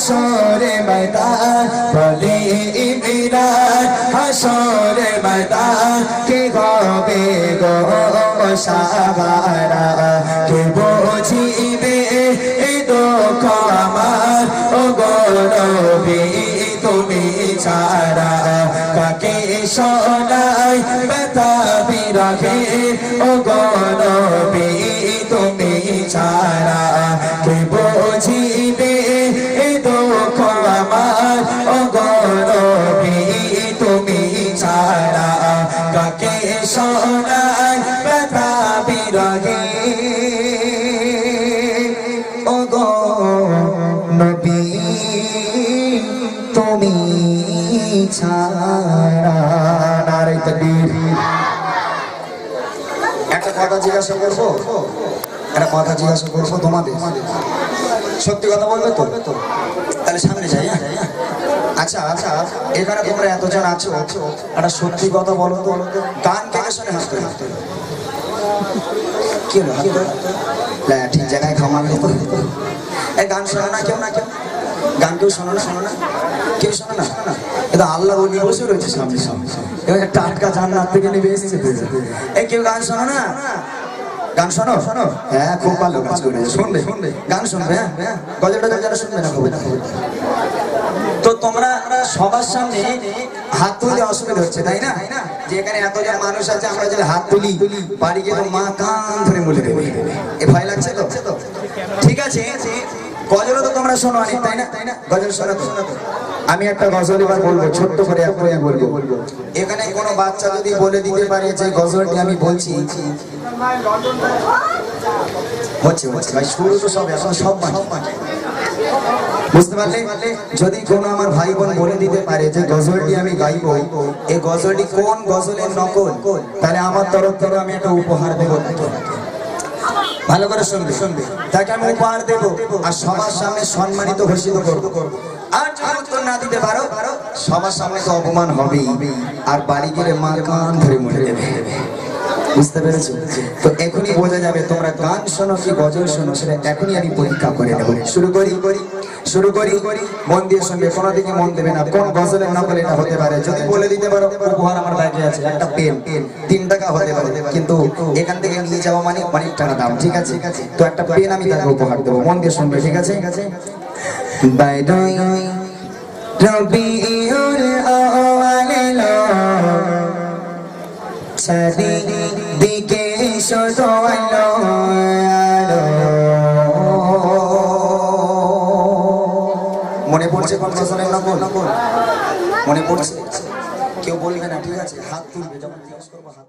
হাসরে ময়দান, বলে ইমরান হাসরে ময়দান, কে হবে গো সাবারা? কে বুঝিবে এ দুঃখ আমার? ও গো নবী, তুমি ছাড়া কাকে শোনাই ব্যথা বিরহে ও গো তুমি ছাড়া তকবীর। একটা কথা জিজ্ঞাসা করব? একটা কথা জিজ্ঞাসা করব তোমাদের। সত্যি কথা বলবে তো? তাহলে সামনে যাই হ্যাঁ? আচ্ছা আচ্ছা এখানে তোমরা এতজন আছো, একটা সত্যি কথা বলো তো। গান কাকে শুনে হাসতে হাসতে কি হলো ঠিক জায়গায় খামার গান শোনো না কেউ না কেউ? গান কেউ শোনো না? শোনো না? কেউ শোনো না? কিন্তু আল্লাহ ওলি বসে রয়েছে সামনে সামনে। এবার টাটকা জান্নাত থেকে নেবে এসেছে এই কেউ গান শোনো না? গান শোনো? শোনো? হ্যাঁ খুব ভালো কাজ করে শুনবে শুনবে গান শুনবে হ্যাঁ? গজলটা যারা শুনবে না খবর তো তোমরা সবার সামনে হাত তুলতে অসুবিধা হচ্ছে, তাই না? যে এখানে এতজন মানুষ আছে, আমরা যদি হাত তুলি, বাড়ি গিয়ে মা কান ধরে বলে দেবে। এ ভয় লাগছে তো? ঠিক আছে? গজলও তো তোমরা শোনো তাই না? গজল তো। আমি একটা গজল এবার বলব, ছোট্ট করে এক করে বলব। এখানে কোনো বাচ্চা যদি বলে দিতে পারে যে গজলটি আমি বলছি, হচ্ছে হচ্ছে, ভাই, শুরু তো সব, এখন সব বাকি বুঝতে পারলে? যদি কোনো আমার ভাই বোন বলে দিতে পারে যে গজলটি আমি গাইব, এই গজলটি কোন গজলের নকল? তাহলে আমার তরফ থেকে আমি একটা উপহার দেবো তাকে। ভালো করে শুনবে। শুনবে তাকে আমি উপহার দেবো আর সবার সামনে সম্মানিত ঘোষিত করব। আর যদি উত্তর না দিতে পারো, সবার সামনে তো অপমান হবেই। আর বাড়ি গেলে মা কান ধরে মরে দেবে বুঝতে পেরেছ? তো এখনই বোঝা যাবে তোমরা গান শোনো কি গজল শোনো, সেটা এখনই আমি পরীক্ষা করে নেব। শুরু করি করি শুরু করি করি মন দিয়ে শুনবে কোনো দিকে মন দেবে না, কোন গজলের নকল এটা হতে পারে। যদি বলে দিতে পারো, উপহার আমার ব্যাগে আছে, একটা পেন পেন তিন টাকা হতে পারে, কিন্তু এখান থেকে নিয়ে যাওয়া মানে অনেক টাকা দাম, ঠিক আছে? তো একটা পেন আমি তাকে উপহার দেবো, মন দিয়ে শুনবে, ঠিক আছে? ঠিক আছে চারিদিকে দিকে আলো আলো। মনে পড়ছে কোন গজলের নকল? মনে পড়ছে? কেউ বলবে না, ঠিক আছে। হাত তুলবে, যখন জিজ্ঞেস করব, হাত